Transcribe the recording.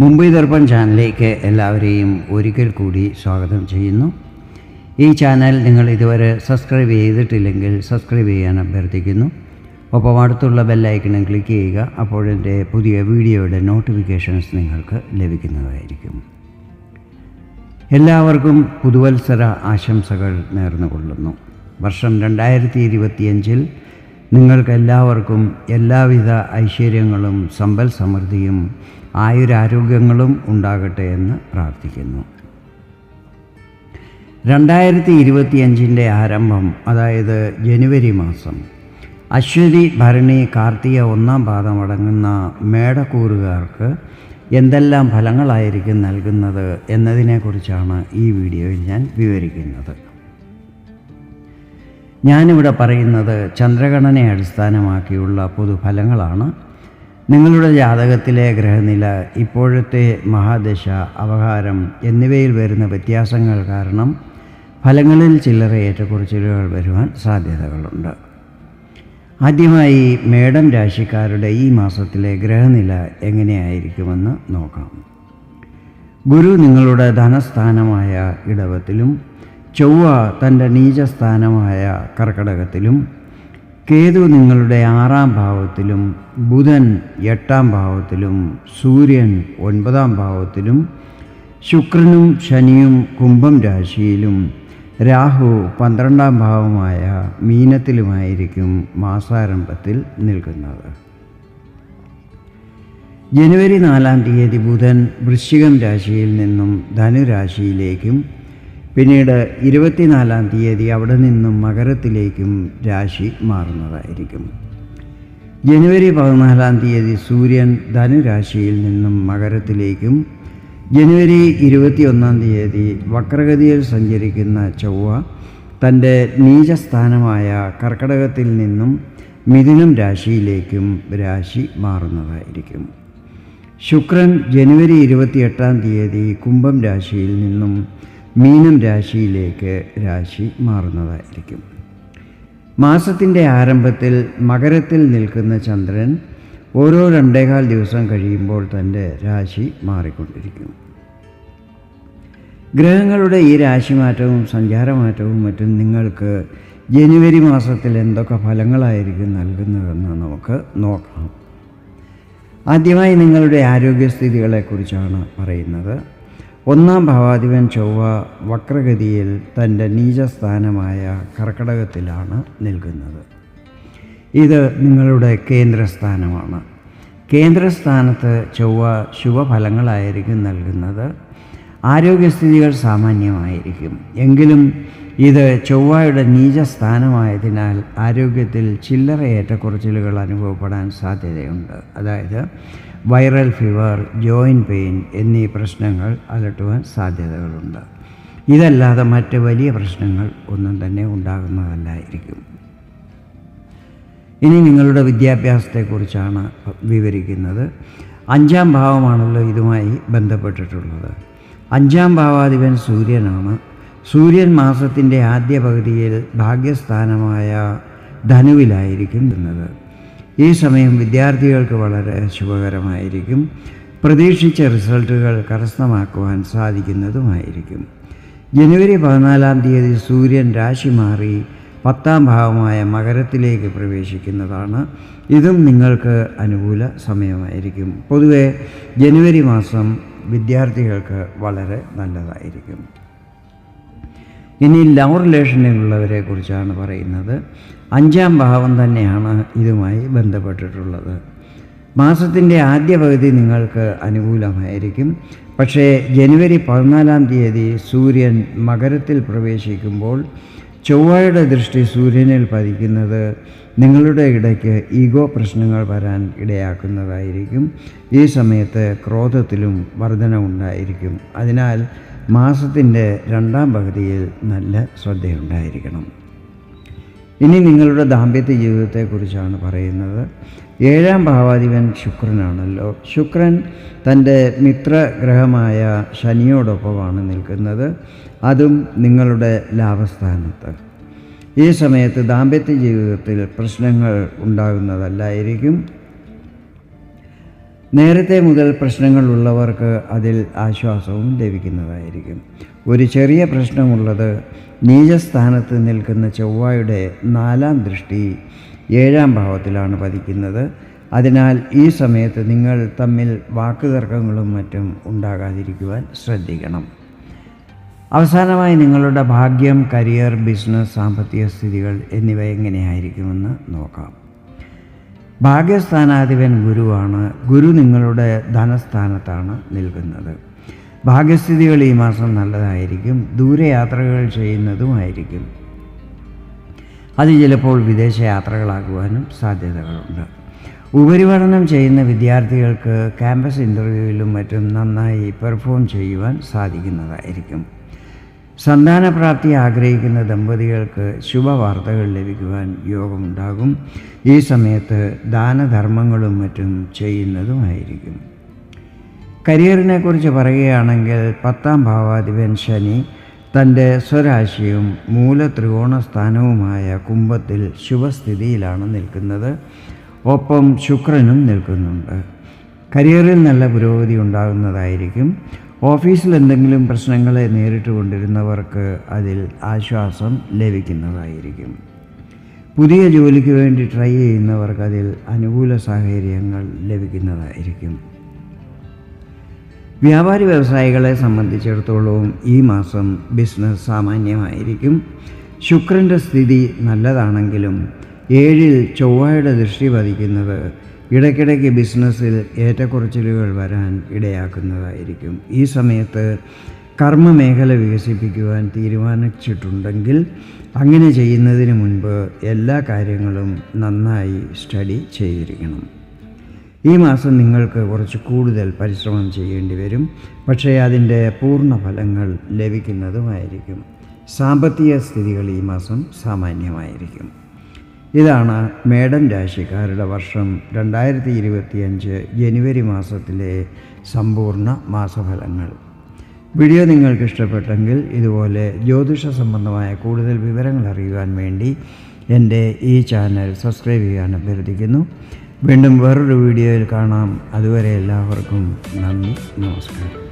മുംബൈ ദർപ്പൺ ചാനലിലേക്ക് എല്ലാവരെയും ഒരിക്കൽ കൂടി സ്വാഗതം ചെയ്യുന്നു. ഈ ചാനൽ നിങ്ങൾ ഇതുവരെ സബ്സ്ക്രൈബ് ചെയ്തിട്ടില്ലെങ്കിൽ സബ്സ്ക്രൈബ് ചെയ്യാൻ അഭ്യർത്ഥിക്കുന്നു. ഒപ്പം അടുത്തുള്ള ബെല്ലൈക്കണും ക്ലിക്ക് ചെയ്യുക അപ്പോഴെന്റെ പുതിയ വീഡിയോയുടെ നോട്ടിഫിക്കേഷൻസ് നിങ്ങൾക്ക് ലഭിക്കുന്നതായിരിക്കും. എല്ലാവർക്കും പുതുവത്സര ആശംസകൾ നേർന്നുകൊള്ളുന്നു. വർഷം രണ്ടായിരത്തി ഇരുപത്തിയഞ്ചിൽ നിങ്ങൾക്കെല്ലാവർക്കും എല്ലാവിധ ഐശ്വര്യങ്ങളും സമ്പൽ സമൃദ്ധിയും ആയുരാരോഗ്യങ്ങളും ഉണ്ടാകട്ടെ എന്ന് പ്രാർത്ഥിക്കുന്നു. രണ്ടായിരത്തി ഇരുപത്തിയഞ്ചിന്റെ ആരംഭം അതായത് ജനുവരി മാസം അശ്വതി ഭരണി കാർത്തിക ഒന്നാം പാദം അടങ്ങുന്ന മേടക്കൂറുകാർക്ക് എന്തെല്ലാം ഫലങ്ങളായിരിക്കും നൽകുന്നത് എന്നതിനെക്കുറിച്ചാണ് ഈ വീഡിയോയിൽ ഞാൻ വിവരിക്കുന്നത്. ഞാനിവിടെ പറയുന്നത് ചന്ദ്രഗണനെ അടിസ്ഥാനമാക്കിയുള്ള പൊതുഫലങ്ങളാണ്. നിങ്ങളുടെ ജാതകത്തിലെ ഗ്രഹനില ഇപ്പോഴത്തെ മഹാദശ അവഹാരം എന്നിവയിൽ വരുന്ന വ്യത്യാസങ്ങൾ കാരണം ഫലങ്ങളിൽ ചില്ലറ ഏറ്റക്കുറച്ചിലുകൾ വരുവാൻ സാധ്യതകളുണ്ട്. ആദ്യമായി മേടം രാശിക്കാരുടെ ഈ മാസത്തിലെ ഗ്രഹനില എങ്ങനെയായിരിക്കുമെന്ന് നോക്കാം. ഗുരു നിങ്ങളുടെ ധനസ്ഥാനമായ ഇടവത്തിലും ചൊവ്വ തന്റെ നീചസ്ഥാനമായ കർക്കടകത്തിലും കേതു നിങ്ങളുടെ ആറാം ഭാവത്തിലും ബുധൻ എട്ടാം ഭാവത്തിലും സൂര്യൻ ഒൻപതാം ഭാവത്തിലും ശുക്രനും ശനിയും കുംഭം രാശിയിലും രാഹു പന്ത്രണ്ടാം ഭാവമായ മീനത്തിലുമായിരിക്കും മാസാരംഭത്തിൽ നിൽക്കുന്നത്. ജനുവരി നാലാം തീയതി ബുധൻ വൃശ്ചികം രാശിയിൽ നിന്നും ധനുരാശിയിലേക്കും പിന്നീട് ഇരുപത്തിനാലാം തീയതി അവിടെ നിന്നും മകരത്തിലേക്കും രാശി മാറുന്നതായിരിക്കും. ജനുവരി പതിനാലാം തീയതി സൂര്യൻ ധനുരാശിയിൽ നിന്നും മകരത്തിലേക്കും ജനുവരി ഇരുപത്തിയൊന്നാം തീയതി വക്രഗതിയിൽ സഞ്ചരിക്കുന്ന ചൊവ്വ തന്റെ നീചസ്ഥാനമായ കർക്കടകത്തിൽ നിന്നും മിഥുനം രാശിയിലേക്കും രാശി മാറുന്നതായിരിക്കും. ശുക്രൻ ജനുവരി ഇരുപത്തിയെട്ടാം തീയതി കുംഭം രാശിയിൽ നിന്നും മീനം രാശിയിലേക്ക് രാശി മാറുന്നതായിരിക്കും. മാസത്തിന്റെ ആരംഭത്തിൽ മകരത്തിൽ നിൽക്കുന്ന ചന്ദ്രൻ ഓരോ രണ്ടേകാൽ ദിവസം കഴിയുമ്പോൾ തന്റെ രാശി മാറിക്കൊണ്ടിരിക്കും. ഗ്രഹങ്ങളുടെ ഈ രാശിമാറ്റവും സഞ്ചാരമാറ്റവും മറ്റും നിങ്ങൾക്ക് ജനുവരി മാസത്തിൽ എന്തൊക്കെ ഫലങ്ങളായിരിക്കും നൽകുന്നതെന്ന് നമുക്ക് നോക്കാം. ആദ്യമായി നിങ്ങളുടെ ആരോഗ്യസ്ഥിതികളെക്കുറിച്ചാണ് പറയുന്നത്. ഒന്നാം ഭാവാധിപൻ ചൊവ്വ വക്രഗതിയിൽ തന്റെ നീചസ്ഥാനമായ കർക്കടകത്തിലാണ് നിൽക്കുന്നത്. ഇത് നിങ്ങളുടെ കേന്ദ്രസ്ഥാനമാണ്. കേന്ദ്രസ്ഥാനത്ത് ചൊവ്വ ശുഭഫലങ്ങളായിരിക്കും നൽകുന്നത്. ആരോഗ്യസ്ഥിതികൾ സാമാന്യമായിരിക്കും. എങ്കിലും ഇത് ചൊവ്വയുടെ നീചസ്ഥാനമായതിനാൽ ആരോഗ്യത്തിൽ ചില്ലറ ഏറ്റക്കുറച്ചിലുകൾ അനുഭവപ്പെടാൻ സാധ്യതയുണ്ട്. അതായത് വൈറൽ ഫീവർ ജോയിന്റ് പെയിൻ എന്നീ പ്രശ്നങ്ങൾ അലട്ടുവാൻ സാധ്യതകളുണ്ട്. ഇതല്ലാതെ മറ്റ് വലിയ പ്രശ്നങ്ങൾ ഒന്നും തന്നെ ഉണ്ടാകുന്നതല്ലായിരിക്കും. ഇനി നിങ്ങളുടെ വിദ്യാഭ്യാസത്തെക്കുറിച്ചാണ് വിവരിക്കുന്നത്. അഞ്ചാം ഭാവമാണല്ലോ ഇതുമായി ബന്ധപ്പെട്ടിട്ടുള്ളത്. അഞ്ചാം ഭാവാധിപൻ സൂര്യനാണ്. സൂര്യൻ മാസത്തിന്റെ ആദ്യ പകുതിയിൽ ഭാഗ്യസ്ഥാനമായ ധനുവിലായിരിക്കും നിന്നത് ഈ സമയം വിദ്യാർത്ഥികൾക്ക് വളരെ ശുഭകരമായിരിക്കും. പ്രതീക്ഷിച്ച റിസൾട്ടുകൾ കരസ്ഥമാക്കുവാൻ സാധിക്കുന്നതുമായിരിക്കും. ജനുവരി പതിനാലാം തീയതി സൂര്യൻ രാശി മാറി പത്താം ഭാവമായ മകരത്തിലേക്ക് പ്രവേശിക്കുന്നതാണ്. ഇതും നിങ്ങൾക്ക് അനുകൂല സമയമായിരിക്കും. പൊതുവെ ജനുവരി മാസം വിദ്യാർത്ഥികൾക്ക് വളരെ നല്ലതായിരിക്കും. ഇനി ലവ് റിലേഷനിലുള്ളവരെ കുറിച്ചാണ് പറയുന്നത്. അഞ്ചാം ഭാവം തന്നെയാണ് ഇതുമായി ബന്ധപ്പെട്ടിട്ടുള്ളത്. മാസത്തിന്റെ ആദ്യ പകുതി നിങ്ങൾക്ക് അനുകൂലമായിരിക്കും. പക്ഷേ ജനുവരി പതിനാലാം തീയതി സൂര്യൻ മകരത്തിൽ പ്രവേശിക്കുമ്പോൾ ചൊവ്വയുടെ ദൃഷ്ടി സൂര്യനിൽ പതിക്കുന്നത് നിങ്ങളുടെ ഇടയ്ക്ക് ഈഗോ പ്രശ്നങ്ങൾ വരാൻ ഇടയാക്കുന്നതായിരിക്കും. ഈ സമയത്ത് ക്രോധത്തിലും വർധന ഉണ്ടായിരിക്കും അതിനാൽ മാസത്തിന്റെ രണ്ടാം പകുതിയിൽ നല്ല ശ്രദ്ധയുണ്ടായിരിക്കണം. ഇനി നിങ്ങളുടെ ദാമ്പത്യ ജീവിതത്തെക്കുറിച്ചാണ് പറയുന്നത്. ഏഴാം ഭാവാധിപൻ ശുക്രനാണല്ലോ. ശുക്രൻ തന്റെ മിത്രഗ്രഹമായ ശനിയോടൊപ്പമാണ് നിൽക്കുന്നത്. അതും നിങ്ങളുടെ ലാഭസ്ഥാനത്ത്. ഈ സമയത്ത് ദാമ്പത്യ ജീവിതത്തിൽ പ്രശ്നങ്ങൾ ഉണ്ടാകുന്നതല്ലായിരിക്കും. നേരത്തെ മുതൽ പ്രശ്നങ്ങളുള്ളവർക്ക് അതിൽ ആശ്വാസവും ലഭിക്കുന്നതായിരിക്കും. ഒരു ചെറിയ പ്രശ്നമുള്ളത് നീചസ്ഥാനത്ത് നിൽക്കുന്ന ചൊവ്വയുടെ നാലാം ദൃഷ്ടി ഏഴാം ഭാവത്തിലാണ് പതിക്കുന്നത്. അതിനാൽ ഈ സമയത്ത് നിങ്ങൾ തമ്മിൽ വാക്കുതർക്കങ്ങളും മറ്റും ഉണ്ടാകാതിരിക്കുവാൻ ശ്രദ്ധിക്കണം. അവസാനമായി നിങ്ങളുടെ ഭാഗ്യം കരിയർ ബിസിനസ് സാമ്പത്തിക സ്ഥിതികൾ എന്നിവ എങ്ങനെയായിരിക്കുമെന്ന് നോക്കാം. ഭാഗ്യസ്ഥാനാധിപൻ ഗുരുവാണ്. ഗുരു നിങ്ങളുടെ ധനസ്ഥാനത്താണ് നിൽക്കുന്നത്. ഭാഗ്യസ്ഥിതികൾ ഈ മാസം നല്ലതായിരിക്കും. ദൂരയാത്രകൾ ചെയ്യുന്നതുമായിരിക്കും. അത് ചിലപ്പോൾ വിദേശ യാത്രകളാകുവാനും സാധ്യതകളുണ്ട്. ഉപരിപഠനം ചെയ്യുന്ന വിദ്യാർത്ഥികൾക്ക് ക്യാമ്പസ് ഇന്റർവ്യൂവിലും മറ്റും നന്നായി പെർഫോം ചെയ്യുവാൻ സാധിക്കുന്നതായിരിക്കും. സന്താനപ്രാപ്തി ആഗ്രഹിക്കുന്ന ദമ്പതികൾക്ക് ശുഭവാർത്തകൾ ലഭിക്കുവാൻ യോഗമുണ്ടാകും. ഈ സമയത്ത് ദാനധർമ്മങ്ങളും മറ്റും ചെയ്യുന്നതുമായിരിക്കും. കരിയറിനെക്കുറിച്ച് പറയുകയാണെങ്കിൽ പത്താം ഭാവാധിപൻ ശനി തന്റെ സ്വരാശിയും മൂലത്രികോണസ്ഥാനവുമായ കുംഭത്തിൽ ശുഭസ്ഥിതിയിലാണ് നിൽക്കുന്നത്. ഒപ്പം ശുക്രനും നിൽക്കുന്നുണ്ട്. കരിയറിൽ നല്ല പുരോഗതി ഉണ്ടാകുന്നതായിരിക്കും. ഓഫീസിൽ എന്തെങ്കിലും പ്രശ്നങ്ങളെ നേരിട്ട് കൊണ്ടിരുന്നവർക്ക് അതിൽ ആശ്വാസം ലഭിക്കുന്നതായിരിക്കും. പുതിയ ജോലിക്ക് വേണ്ടി ട്രൈ ചെയ്യുന്നവർക്ക് അതിൽ അനുകൂല സാഹചര്യങ്ങൾ ലഭിക്കുന്നതായിരിക്കും. വ്യാപാരി വ്യവസായികളെ സംബന്ധിച്ചിടത്തോളം ഈ മാസം ബിസിനസ് സാമാന്യമായിരിക്കും. ശുക്രന്റെ സ്ഥിതി നല്ലതാണെങ്കിലും ഏഴിൽ ചൊവ്വയുടെ ദൃഷ്ടി പതിക്കുന്നത് ഇടയ്ക്കിടയ്ക്ക് ബിസിനസ്സിൽ ഏറ്റക്കുറച്ചിലുകൾ വരാൻ ഇടയാക്കുന്നതായിരിക്കും. ഈ സമയത്ത് കർമ്മ മേഖല വികസിപ്പിക്കുവാൻ തീരുമാനിച്ചിട്ടുണ്ടെങ്കിൽ അങ്ങനെ ചെയ്യുന്നതിന് മുൻപ് എല്ലാ കാര്യങ്ങളും നന്നായി സ്റ്റഡി ചെയ്തിരിക്കണം. ഈ മാസം നിങ്ങൾക്ക് കുറച്ച് കൂടുതൽ പരിശ്രമം ചെയ്യേണ്ടി വരും. പക്ഷേ അതിന്റെ പൂർണ ഫലങ്ങൾ ലഭിക്കുന്നതുമായിരിക്കും. സാമ്പത്തിക സ്ഥിതികൾ ഈ മാസം സാമാന്യമായിരിക്കും. ഇതാണ് മേടൻ രാശിക്കാരുടെ വർഷം രണ്ടായിരത്തി ഇരുപത്തിയഞ്ച് ജനുവരി മാസത്തിലെ സമ്പൂർണ മാസഫലങ്ങൾ. വീഡിയോ നിങ്ങൾക്ക് ഇഷ്ടപ്പെട്ടെങ്കിൽ ഇതുപോലെ ജ്യോതിഷ സംബന്ധമായ കൂടുതൽ വിവരങ്ങൾ അറിയുവാൻ വേണ്ടി എന്റെ ഈ ചാനൽ സബ്സ്ക്രൈബ് ചെയ്യാൻ അഭ്യർത്ഥിക്കുന്നു. വീണ്ടും വേറൊരു വീഡിയോയിൽ കാണാം. അതുവരെ എല്ലാവർക്കും നന്ദി നമസ്കാരം.